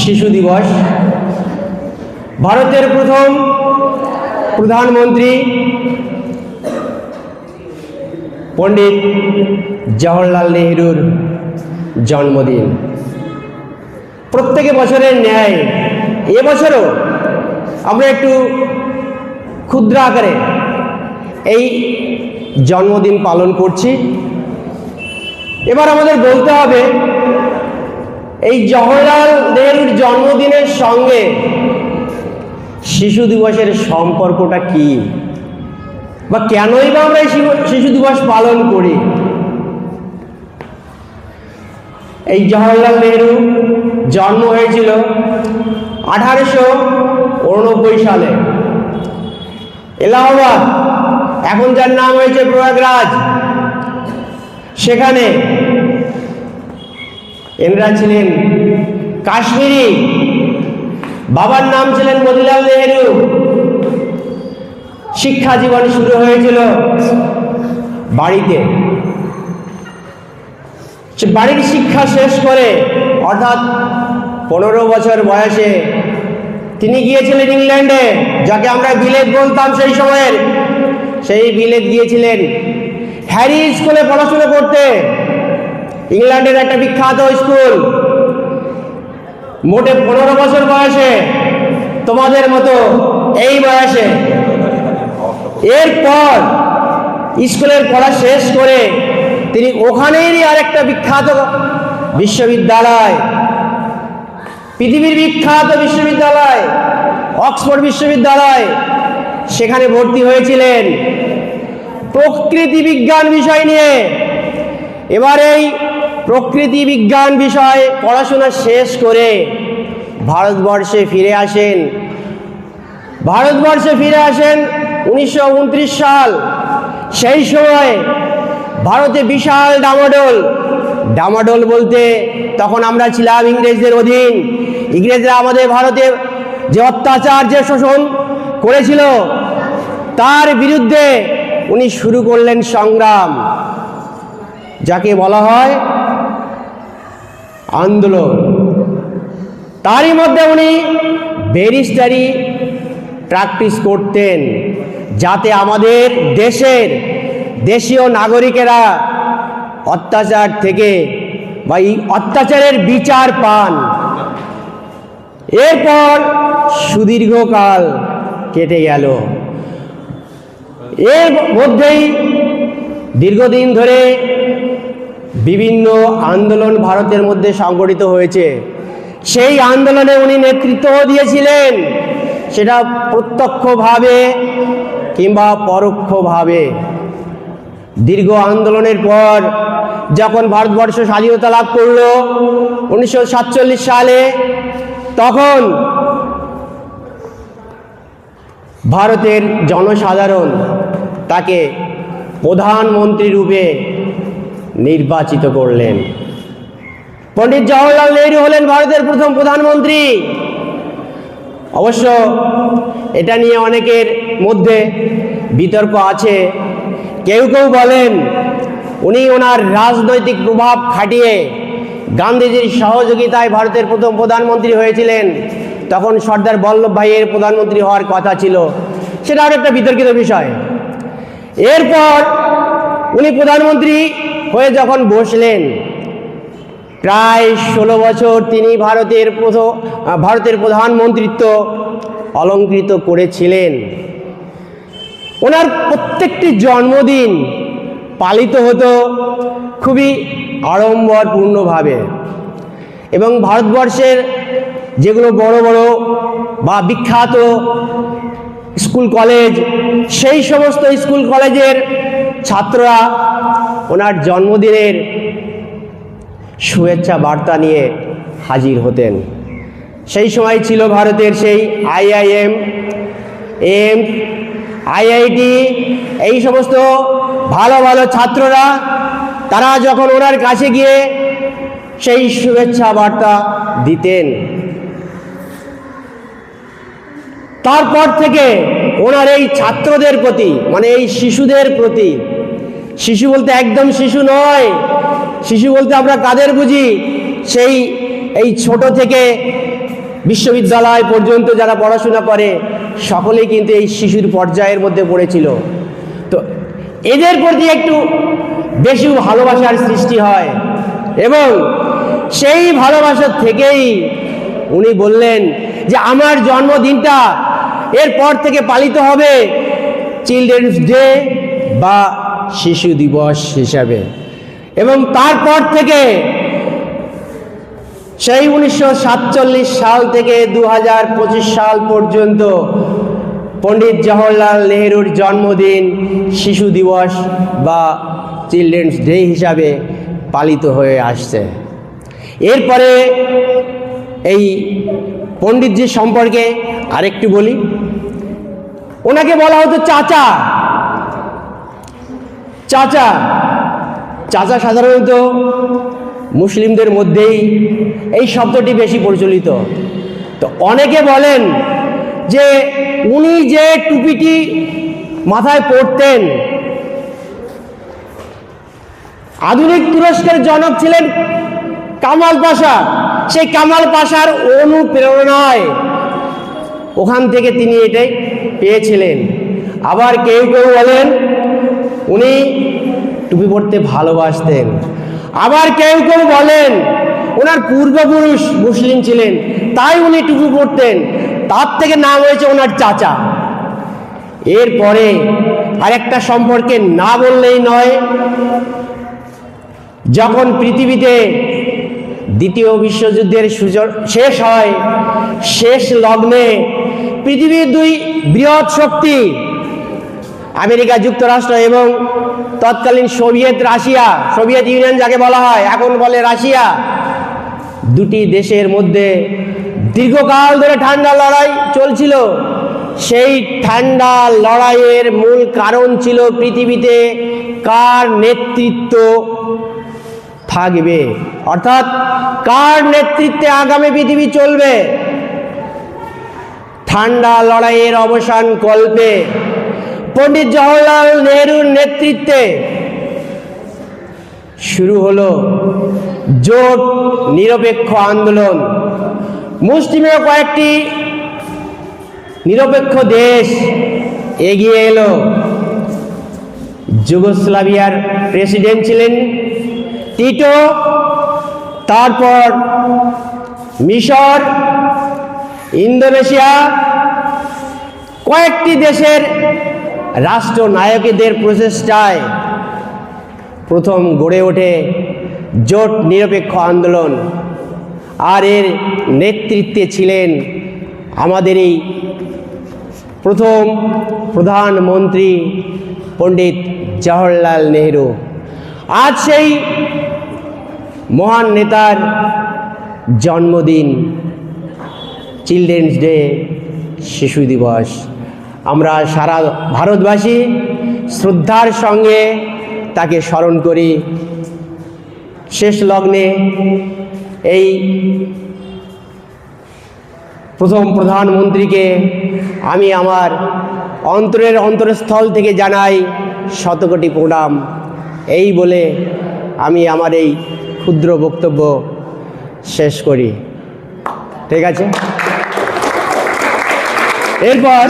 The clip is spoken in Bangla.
শিশু দিবস। ভারতের প্রথম প্রধানমন্ত্রী পণ্ডিত জওহরলাল নেহরুর জন্মদিন। প্রত্যেকে বছরের ন্যায়। এবছরও আমরা একটু ক্ষুদ্র আকারে এই জন্মদিন পালন করছি। এবার আমাদের বলতে হবে এই জওহরলাল নেহরুর জন্মদিনের সঙ্গে শিশু দিবসের সম্পর্কটা কি? বা কেনই বা আমরা শিশু- দিবস পালন করি? এই জওহরলাল নেহরু জন্ম হয়েছিল আঠারোশো উননব্বই সালে, এলাহাবাদ। এখন যার নাম হয়েছে প্রয়াগরাজ। সেখানে এনরা ছিলেন কাশ্মীরি। বাবার নাম ছিলেন মতিলাল নেহেরু। শিক্ষা জীবন শুরু হয়েছিল বাড়িতে। বাড়ির শিক্ষা শেষ করে অর্থাৎ পনেরো বছর বয়সে তিনি গিয়েছিলেন ইংল্যান্ডে, যাকে আমরা বিলেত বলতাম সেই সময়ের। সেই বিলেত গিয়েছিলেন। হ্যারি স্কুলে পড়াশোনা করতে। ইংল্যান্ডের একটা বিখ্যাত স্কুল। মোটে পনেরো বছর বয়সে, তোমাদের মতো এই বয়সে। এরপর স্কুলের পড়া শেষ করে তিনি ওখানেরই আরেকটা বিখ্যাত বিশ্ববিদ্যালয়, পৃথিবীর বিখ্যাত বিশ্ববিদ্যালয়, অক্সফোর্ড বিশ্ববিদ্যালয়, সেখানে ভর্তি হয়েছিলেন। প্রকৃতি বিজ্ঞান বিষয় নিয়ে। এবার এই প্রকৃতি বিজ্ঞান বিষয়ে পড়াশোনা শেষ করে ভারতবর্ষে ফিরে আসেন। ভারতবর্ষে ফিরে আসেন উনিশশো উনত্রিশ সাল। সেই সময় ভারতে বিশাল ডামাডোল। ডামাডোল বলতে তখন আমরা ছিলাম ইংরেজদের অধীন। ইংরেজরা আমাদের ভারতে যে অত্যাচার, যে শোষণ করেছিল, তার বিরুদ্ধে উনি শুরু করলেন সংগ্রাম, যাকে বলা হয় আন্দোলন। তারই মধ্যে উনি ব্যারিস্টারি প্র্যাকটিস করতেন যাতে আমাদের দেশের দেশীয় নাগরিকেরা অত্যাচার থেকে বা এই অত্যাচারের বিচার পান। এরপর সুদীর্ঘকাল কেটে গেল। এর মধ্যেই দীর্ঘদিন ধরে বিভিন্ন আন্দোলন ভারতের মধ্যে সংগঠিত হয়েছে। সেই আন্দোলনে উনি নেতৃত্ব দিয়েছিলেন। সেটা প্রত্যক্ষভাবে কিংবা পরোক্ষভাবে। দীর্ঘ আন্দোলনের পর যখন ভারতবর্ষ স্বাধীনতা লাভ করল উনিশশো সালে, তখন ভারতের জনসাধারণ তাকে প্রধানমন্ত্রী রূপে নির্বাচিত করলেন। পণ্ডিত জওয়াহরলাল নেহরু হলেন ভারতের প্রথম প্রধানমন্ত্রী। অবশ্য এটা নিয়ে অনেকের মধ্যে বিতর্ক আছে। কেউ কেউ বলেন, উনি ওনার রাজনৈতিক প্রভাব খাটিয়ে গান্ধীজির সহযোগিতায় ভারতের প্রথম প্রধানমন্ত্রী হয়েছিলেন। তখন সর্দার বল্লভ ভাইয়ের প্রধানমন্ত্রী হওয়ার কথা ছিল। সেটা আর একটা বিতর্কিত বিষয়। এরপর উনি প্রধানমন্ত্রী হয়ে যখন বসলেন, প্রায় ষোলো বছর তিনি ভারতের প্রথম ভারতের প্রধানমন্ত্রিত্ব অলঙ্কৃত করেছিলেন। ওনার প্রত্যেকটি জন্মদিন পালিত হতো খুবই আড়ম্বরপূর্ণভাবে এবং ভারতবর্ষের যেগুলো বড় বড় বা বিখ্যাত স্কুল কলেজ, সেই সমস্ত স্কুল কলেজের ছাত্ররা ওনার জন্মদিনের শুভেচ্ছা বার্তা নিয়ে হাজির হতেন। সেই সময় ছিল ভারতের সেই আইআইএম, এম, আইআইটি, এই সমস্ত ভালো ভালো ছাত্ররা, তারা যখন ওনার কাছে গিয়ে সেই শুভেচ্ছা বার্তা দিতেন। তারপর থেকে ওনার এই ছাত্রদের প্রতি মানে এই শিশুদের প্রতি, শিশু বলতে একদম শিশু নয়, শিশু বলতে আমরা কাদের বুঝি? সেই, এই ছোট থেকে বিশ্ববিদ্যালয় পর্যন্ত যারা পড়াশোনা করে, সকলেই কিন্তু এই শিশুর পর্যায়ের মধ্যে পড়েছিল। তো এদের প্রতি একটু বেশি ভালোবাসার সৃষ্টি হয় এবং সেই ভালোবাসার থেকেই উনি বললেন যে, আমার জন্মদিনটা এরপর থেকে পালিত হবে চিলড্রেন্স ডে বা শিশু দিবস হিসাবে। এবং তারপর থেকে সেই উনিশশো সাতচল্লিশ সাল থেকে দু হাজার পঁচিশ সাল পর্যন্ত পণ্ডিত জওহরলাল নেহরুর জন্মদিন শিশু দিবস বা চিলড্রেন্স ডে হিসাবে পালিত হয়ে আসছে। এরপরে এই পণ্ডিতজি সম্পর্কে আরেকটু বলি। ওনাকে বলা হতো চাচা। চাচা। চাচা সাধারণত মুসলিমদের মধ্যেই এই শব্দটি বেশি প্রচলিত। তো অনেকে বলেন যে উনি যে টুপিটি মাথায় পরতেন, আধুনিক তুরস্কের জনক ছিলেন কামাল পাশা। সেই কামাল পাশার অনুপ্রেরণায় ওখান থেকে তিনি এটাই পেয়েছিলেন। আবার কেউ কেউ বলেন, উনি টুপি পরতে ভালোবাসতেন। আবার কেউ কেউ বলেন ওনার পূর্বপুরুষ মুসলিম ছিলেন, তাই উনি টুপি পরতেন। তার থেকে নাম হয়েছে ওনার চাচা। এরপরে আরেকটা সম্পর্কে না বললেই নয়, যখন পৃথিবীতে দ্বিতীয় বিশ্বযুদ্ধের সুযোগ শেষ হয়, শেষ লগ্নে পৃথিবীর দুই বৃহৎ শক্তি, আমেরিকা, যুক্তরাষ্ট্র এবং তৎকালীন সোভিয়েত রাশিয়া, সোভিয়েত ইউনিয়ন যাকে বলা হয়, এখন বলে রাশিয়া। দুটি দেশের মধ্যে দীর্ঘকাল ধরে ঠান্ডা লড়াই চলছিল। সেই ঠান্ডা লড়াইয়ের মূল কারণ ছিল পৃথিবীতে কার নেতৃত্ব থাকবে। অর্থাৎ কার নেতৃত্বে আগামী পৃথিবী চলবে? ঠান্ডা লড়াইয়ের অবসান কল্পে। পণ্ডিত জওহরলাল নেহরুর নেতৃত্বে শুরু হলো জোট নিরপেক্ষ আন্দোলন। মুসলিমের কয়েকটি নিরপেক্ষ দেশ এগিয়ে এলো। যুগোস্লাভিয়ার প্রেসিডেন্ট ছিলেন টিটো, তারপর মিশর ইন্দোনেশিয়া কয়েকটি দেশের রাষ্ট্রনায়কদের প্রচেষ্টায় প্রথম গড়ে ওঠে জোট নিরপেক্ষ আন্দোলন। আর এর নেতৃত্বে ছিলেন আমাদের এই প্রথম প্রধানমন্ত্রী পণ্ডিত জওহরলাল নেহরু। আজ সেই মহান নেতার জন্মদিন। চিলড্রেন্স ডে শিশু দিবস আমরা সারা ভারতবাসী শ্রদ্ধার সঙ্গে তাকে স্মরণ করি। শেষ লগ্নে এই প্রথম প্রধানমন্ত্রীকে আমি আমার অন্তরের অন্তরস্থল থেকে জানাই শতকোটি প্রণাম। এই বলে আমি আমার এই ক্ষুদ্র বক্তব্য শেষ করি। ঠিক আছে? এরপর